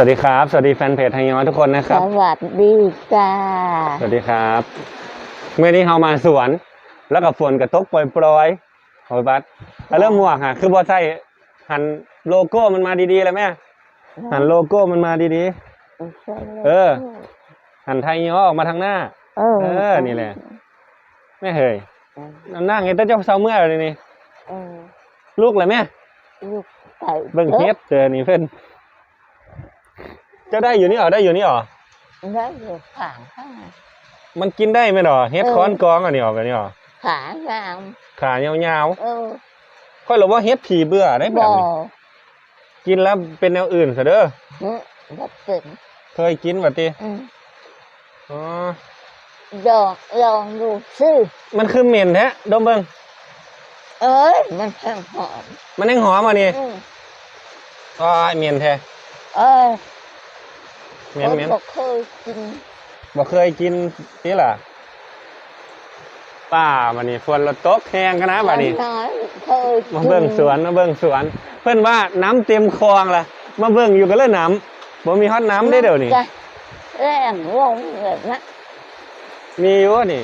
วัสดีครับ สวัสดีแฟนเพจไทยย้อนทุกคนนะคสรับ วัสดีจ้าสวัสดีครับ เมื่อนี้เรามาสวน แล้วก็ฝนกระตกปล่อยๆโอ้ยบัสแล้วเริ่มหมวกฮะคือบอใส่หันโลโก้มันมาดีๆเลยแม่หันโลโก้มันมาดีเออๆหันไทยย้อออกมาทางหน้า เออเออนี่แหละ แม่เฮยนั่งไงแต่เจ้าเศร้าเมื่อเลยนี่ เออลูกเลยแม่ ลูกไก่เบิ่งเฮ็ดเจอนี่เพิ่นเจ้าได้อยู่นี่เหรอได้อยู่นี่เหรอได้อยู่ขาข้างมันกินได้ไหมหรอเฮ็ดค้อนกองอันนี้ออกอันนี้เหรอขางามขายาวเออๆค่อยรู้ว่าเฮ็ดผีเบื่อได้แบบบ่อนี้กินแล้วเป็นแนวอื่นซะเด้อหึบ่เป็นเคยกินบัดติอืมอ๋อลองลองดูซิมันคือเหม็นแท้ดมเบิ่งเอ้ยมันแข็งหอมมันยังหอมอะนี่อืมอ๋อเหม็นแท้เออ เหม็นเหม็นบ่เคยกินบ่เคยกินนี่ล่ะป้าบัดนี้ฝนรถตกแห้งกันนะบัดนี้น้อยเคยกินมาเบิ่งสวนมาเบิ่งสวน เพิ่นว่าน้ำเต็มคลองล่ะ มาเบิ่งอยู่กันเลยน้ำบ่มีฮอดน้ำได้เดี๋ยวนี้จ้ะแรงลงเลยนะมีอยู่นี่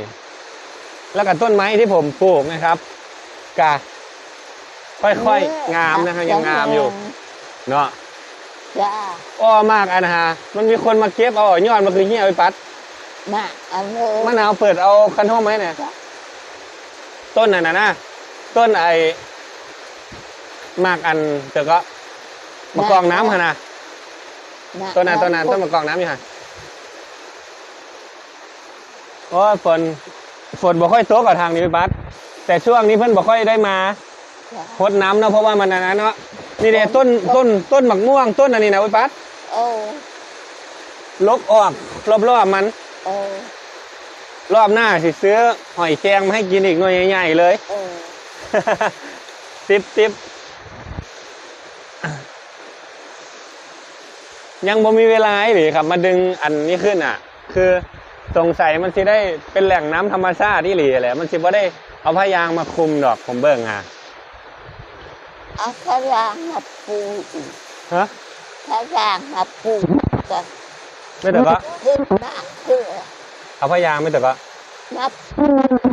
แล้วก็ต้นไม้ที่ผมปลูกนะครับกะค่อยๆงามนะครับยังงามอยู่ เนาะ จ้าอ้อมากอันนะฮะมันมีคนมาเก็บเอายอดมาคือเงี้ยไปปัดมาอันนี้มะนาวเปิดเอาคันห้องไหมเนี่ยต้นน่ะนะนะต้นไอ้มากอันเตอก็มากรองน้ำฮะนะต้นนั้นต้นนั้นต้นมะกอกน้ำอยู่ฮะโอ้ยฝนฝนบ่ค่อยตกกับทางนี้พี่ปัดแต่ช่วงนี้เพิ่นบ่ค่อยได้มา พดน้ำเนาะเพราะว่ามันอันนั้นเนาะนี่เด้ต้นต้นต้นหมักม่วงต้นอันนี้นะพี่ปัดโอ้ลกออกรอบๆมันโอ้รอบหน้าสิซื้อหอยแครงมาให้กินอีกหน่วยใหญ่ๆเลยโอ้ติบติบยังบ่มีเวลาให้หรือครับ มาดึงอันนี้ขึ้นอะ คือสงสัยมันสิได้เป็นแหล่งน้ำธรรมชาติที่หลีแหละมันสิบ่ได้เอาพยางมาคุมดอกผมเบิ่งอะ เอาพยางมาปูอีกฮะพยางมาปูกันไม่แต่ก็ขึ้นมาขึ้นเอาพยางไม่แต่ก็มาปู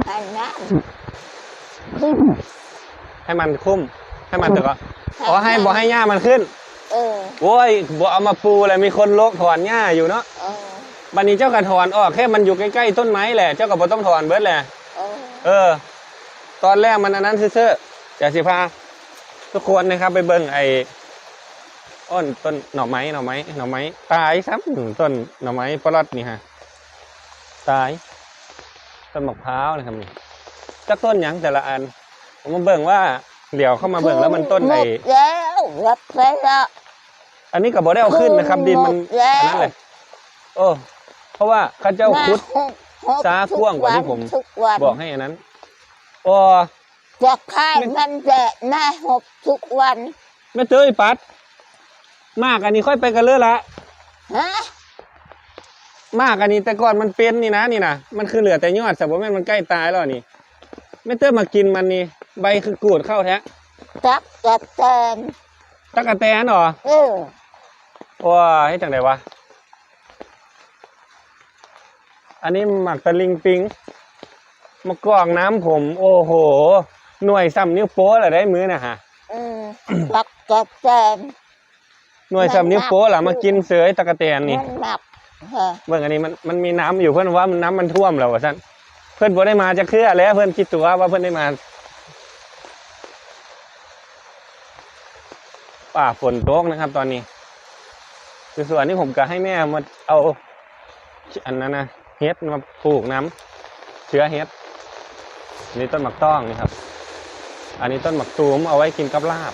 ให้น้ำขึ้นให้มันคุ้ม ให้มันแต่ก็อ๋อให้บ่ให้หญ้ามันขึ้น เออโอ้ยบ่เอามาปูเลยมีคนโลกถอนหญ้าอยู่เนาะเออบัดนี้เจ้าก็ถอนออกแค่มันอยู่ใกล้ๆต้นไม้แหละ เจ้าก็บ่ต้องถอนเบิดแหละ เออ เออ ตอนแรกมันอันนั้นซื่อๆอยากสิพา ทุกคนนะครับ ไปเบิ่งไอ้อ้นต้นหน่อไม้หน่อไม้หน่อไม้ตายซ้ำต้นหน่อไม้ปลอดนี่ฮะตาย ต้นมะพร้าวนะครับนี่จักต้นหยังแต่ละอัน ผมมาเบิ่งว่าเดี๋ยวเข้ามาเบิ่งแล้วมันต้นไหมดแล้วรับไปแล้วอันนี้ก็บ่ได้เอาขึ้นนะครับ ดินมันอันนั้นเลยโอ้เพราะว่าข้าเจ้าคุดหกหกว้างกว่าที่ผมบอกให้อันนั้นโอ้ จะค่ายมันจะหน้าหกทุกวันไม่เจอไอ้ปัด มากอันนี้ค่อยไปกันเลยละฮะมากอันนี้แต่ก่อนมันเป็นนี่นะนี่นะมันคือเหลือแต่ยอดแต่ว่าแม่นมันใกล้ตายแล้วนี่ไม่เติมมากินมันนี่ใบคือกูดเข้าแท้จักกระแตนตักกะแตนเหรอเออว้าให้จังไดวะอันนี้หมักตะลิงปิงมากรองน้ำผม โอ้โห หน่วยซ้ำนิ้วโป้เหรอได้มือนะฮะอืมจักกระแตนหน่วยซ้ำนิ้วโป้เหรอมากินเสือไอ้ตะกะแตนนี่มันหนักฮะเบิ่งอันนี้มันมันมีน้ำอยู่เพื่อนว่ามันน้ำมันท่วมแล้วว่าซั่นเพื่อนบ่ได้มาจะเคลื่อแล้ว เพื่อนคิดตัวว่าเพื่อนได้มาป่าฝนตกนะครับ ตอนนี้คือส่วนนี้ผมก็ให้แม่มาเอาอันนั้นนะเฮ็ดมาปลูกน้ำเชื้อเฮ็ดอันนี้ต้นหมักต้องนี่ครับ อันนี้ต้นหมักตูมเอาไว้กินกับลาบ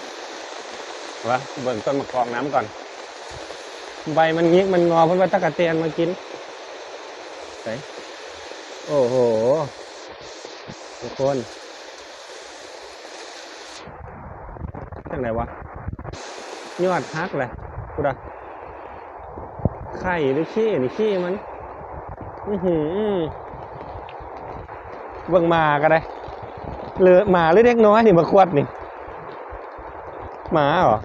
วะเบิ่งต้นหมักกอกน้ำก่อน ใบมันงิกมันงอเพื่อนว่าตะกะเตียนมากินไหนโอ้โห ทุกคนจังไหนวะ ยอดฮักเลยกูดะไข่หรือขี้นี่ขี้มัน อือหือเบิ่งมาก็ได้ หรือหมาหรือเด็กน้อยนี่มาควดนี่หมาเหรอ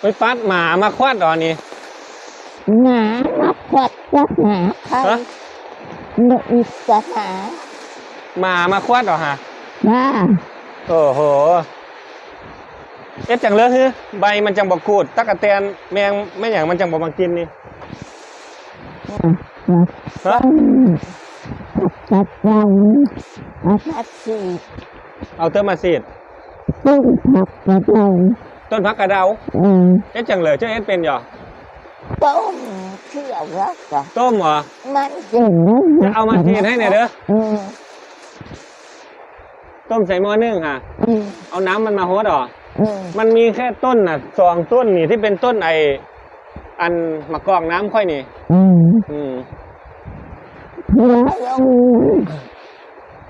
ไปปัดหมามาควัดเหรอนี่หนามาขวัดจะหาใครฮะหนูอีกจะหาหมามาควัดเหรอฮะบ้าโอ้โหเอ็ดจังเลยคือใบมันจังบอกกูด ตักกะแตนแมงไม่อย่างมันจังบอกมากินนี่ ฮะจัดเราอาทัดสีเอาเติมมาสีดต้นผักกระเราต้นพักกระเดาอืมเอ็ดจังเลยเจ้าเอ็ดเป็นเหรอต้มเที่ยวแล้วก็ต้มเหรอมันเจ๋งนะจะเอามากินให้หน่อยเด้ออืมต้มใส่หม้อนึ่งค่ะอืมเอาน้ำมันมาโฮดเหรออืมมันมีแค่ต้นน่ะสองต้นนี่ที่เป็นต้นไอ อันมะกอกน้ำค่อยนี่ อืมอืมเพื่อลง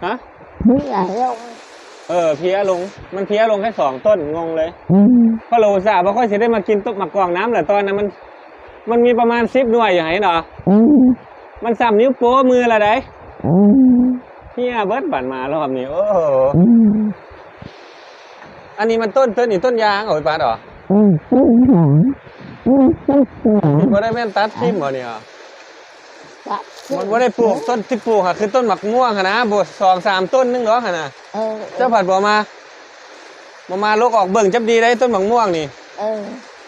ฮะ เพื่อลงเออเพี้ยลง มันเพี้ยลงแค่สองต้นงงเลยอืมเพราะเราอุตส่าห์บ่ค่อยสิได้มากินต้นมะกอกน้ำเหรอตอนนั้นมัน มันมีประมาณสิบหน่วยอย่างไรเนาะอืมมันสามนิ้วโป้มือละได้อืมเพี้ยเบิดบันมารอบนี้โอ้โหอืมอันนี้มันต้นต้นนี่ต้นยางเหรอพี่ปาดเหรอ อืมต้นหอม อืมต้นเสือมันบ่ได้แม่นตัดทิ่มบ่เนี่ยตัดมันบ่ได้ปลูกต้นที่ปลูกค่ะคือต้นหมักม่วงค่ะนะบ่สองสามต้นนึงหรอกค่ะนะเออเจ้าผัดบ่มาบ่มาลกออกเบิ่งจับดีได้ต้นหมักม่วงนี่เออ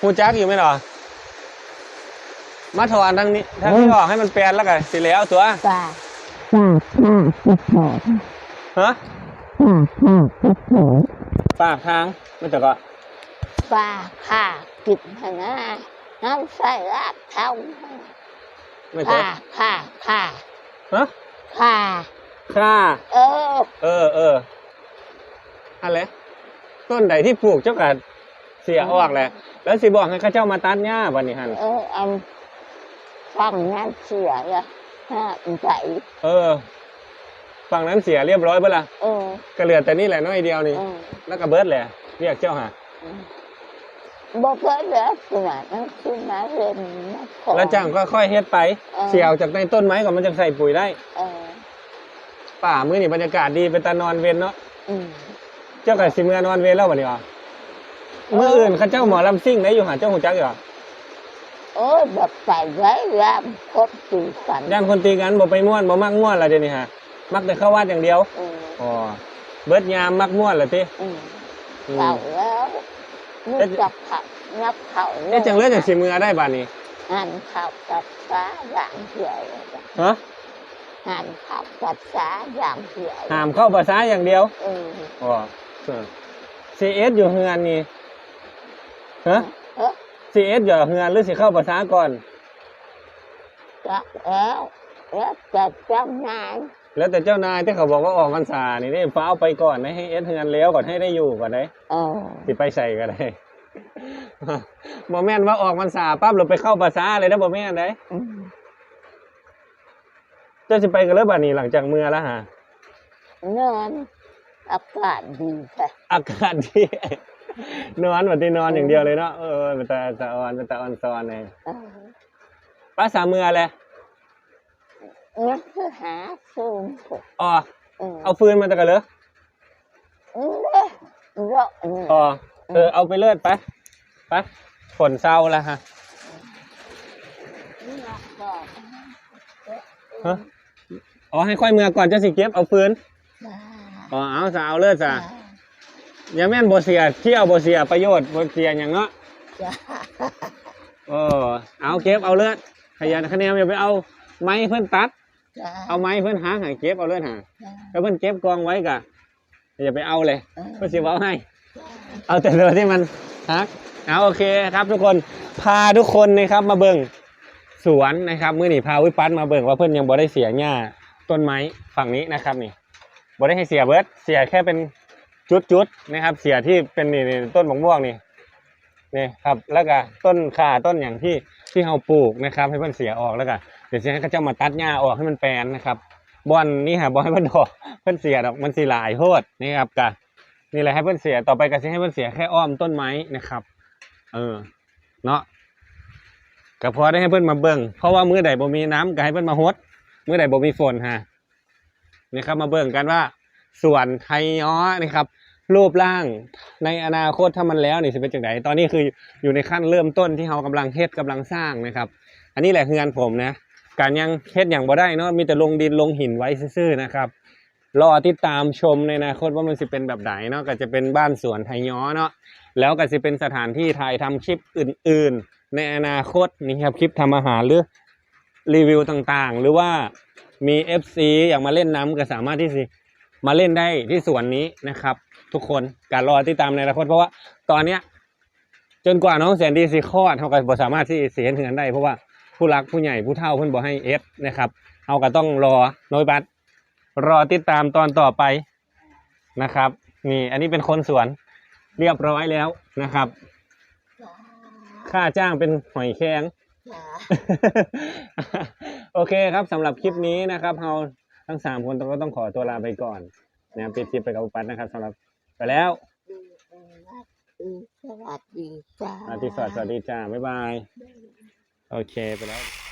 ฮู้จักอยู่ไหมเหรอมาถอนทางนี้ทางนี้ออกให้มันแปลนแล้วกันสิแล้วตัวปลาปลาปลากระโถนฮะปลาปลากระโถนปากทางไม่แต่ก็ปลาผ่า กินหนาน้ำใส่รากเท้าไม่แต่ผ่าผ่าผ่าฮะผ่าค่าเออ เออเอออะไรต้นใดที่ปลูกเจ้ากัเสียออกแหละแล้วสิบอกให้เข้าเจ้ามาตัดหญ้าวันนี้หันเอออันฟังน้ำเสียละห้าใจเออฝั่งนั้นเสียเรียบร้อยเปะล่ะเออก็เหลือแต่นี่แหละน้อยเดียวนี่เออแล้วก็เบิร์ดแหละเรียกเจ้าหา บอกเพื่อนแล้วขนาดนั้นคือมาเรียนมาขอ แล้วจ้างก็ค่อยเฮ็ดไปเออ เสียออกจากในต้นไม้ก่อนมันจะใส่ปุ๋ยได้ เออป่ามื้อนี่บรรยากาศดีเป็นตานอนเวนเนาะอืมเจ้ากับสิเมือนอนเวนแล้วบัดนี้อะเออมื้ออื่นเข้าเจ้าหมอลำซิ่งได้อยู่หาเจ้าหูจักอยู่อะโอ้ยแบบใส่ไว้รามคดตีกันย่านคนตีกันบ่ไปม่วนบ่มักม่วนละเดี๋ยวนี้ฮะมักแต่เข้าวัดอย่างเดียวอืมอ๋อเบิดยามมักม่วนละติอืมอืมเก่าแล้ว นึกจับเขานับเขาเอ๊ะจังเลยจังสิเมือได้บัดนี้หันเขาตัดฟ้าอย่างเหี่ยวฮะหันเขาตัดฟ้าอย่างเหี่ยวห้ามเข้าภาษาอย่างเดียวเอออ๋อซีเอสอยู่เฮือนนี่ฮะเฮ้ยซีเอสอยู่เฮือนหรือสิเข้าภาษาก่อนจับแล้วแล้วจะจำนาย แล้วแต่เจ้านายที่เขาบอกว่าออกพรรษานี่ได้ฟ้าเอาไปก่อนนะให้เอสเฮือนแล้วก่อนให้ได้อยู่ก่อนได้เออสิไปใส่ก็ได้บ่แม่นว่าออกพรรษาปั๊บเราไปเข้าภาษาเลยนะบ่แม่นได้อืมเจ้าสิไปกันเลยบัดนี้หลังจากเมื่อแล้วฮะนอนอากาศดีค่ะอากาศดีนอนวันที่นอนอย่างเดียวเลยเนาะเออเป็นตาตาออนเป็นตาออนซอนเลยเออภาษาเมื่อแหละนั่นคือหาฟืนถูกอ๋อเออเอาฟืนมาตะกันเลยเนี่ยเลาะเนี่ยอ๋อเออเอาไปเลิศไปไปฝนเศร้าแล้วฮะฮะอ๋อให้ค่อยเมื่อก่อนจะสิเก็บเอาฟืนอ๋อเอาสาวเลิศจ้ะอยังแม่นบ่เสียเที่ยวบ่เสียประโยชน์บ่เสียอย่างเนาะจ้าเออเอาเก็บเอาเลือดขยันคะแนนอย่าไปเอาไม้เพื่อนตัด จ้าเอาไม้เพื่อนหาหาเก็บเอาเลือดหาแล้วเพื่อนเก็บกองไว้กะอย่าไปเอาเลยเพื่อนสิเว้าให้ เอาแต่เรือที่มันฮักเอาโอเคครับ ทุกคนพาทุกคนนะครับมาเบิ่งสวนนะครับมื่อนี้พาวิปัสมาเบิ่งว่าเพื่อนยังบ่ได้เสียหญ้าต้นไม้ฝั่งนี้นะครับนี่บ่ได้ให้เสียเบิร์ดเสียแค่เป็นจุดๆนะครับ เสียที่เป็นนี่นี่ต้นมะม่วงนี่นี่ครับแล้วก็ต้นข่าต้นอย่างที่ที่เราปลูกนะครับ ให้มันเสียออกแล้วก็ เดี๋ยวจะให้เขาเจ้ามาตัดหญ้าออกให้มันแปลนนะครับบอนนี่ฮะบอนให้มันดอกเพิ่นเสียดอกมันสีหลายโพดนี่ครับกะนี่แหละให้เพิ่นเสียต่อไปก็สิให้เพิ่นเสียแค่อ้อมต้นไม้นะครับ เออเนาะก็พอได้ให้เพิ่นมาเบิ่งเพราะว่ามื้อใดบ่มีน้ำก็ให้เพิ่นมาฮดมื้อใดบ่มีฝนฮะนี่ครับมาเบิ่งกันว่าสวนไทยย้อนี่ครับ รูปร่างในอนาคตถ้ามันแล้วนี่จะเป็นจังไดตอนนี้คืออยู่ในขั้นเริ่มต้นที่เรากำลังเฮ็ดกำลังสร้างนะครับ อันนี้แหละคืองานผมนะ การยังเฮ็ดอย่างบ่ได้เนาะมีแต่ลงดินลงหินไว้ซื่อๆนะครับรอติดตามชมในอนาคตว่ามันจะเป็นแบบไหนเนาะก็จะเป็นบ้านสวนไทยย้อเนาะแล้วก็จะเป็นสถานที่ถ่ายทำคลิปอื่น ๆ ในอนาคตนี่ครับคลิปทำอาหารหรือรีวิวต่างๆ หรือว่ามี FC อยากมาเล่นน้ำก็สามารถที่สิมาเล่นได้ที่สวนนี้นะครับ ทุกคนการรอติดตามในอนาคตเพราะว่าตอนเนี้ยจนกว่าน้องแสนดีสิคลอดเขาก็บ่สามารถที่สิเห็นถึงกันได้เพราะว่า ผู้รักผู้ใหญ่ผู้เฒ่าเพิ่นบ่ให้เอสนะครับเขาก็ต้องรอน้อยบัตรอติดตามตอนต่อไปนะครับ นี่อันนี้เป็นคนสวนเรียบร้อยแล้วนะครับ ค่าจ้างเป็นหอยแครงจ้าโอเคครับสำหรับคลิปนี้นะครับเราทั้งสามคนก็ต้องขอตัวลาไปก่อนนะครับปิดคลิปไปกับอุปัตนะครับสำหรับไปแล้วดีสวัสดีจ้าอาทิตย์สวัสดีจ้าบ๊ายบาย โอเคไปแล้ว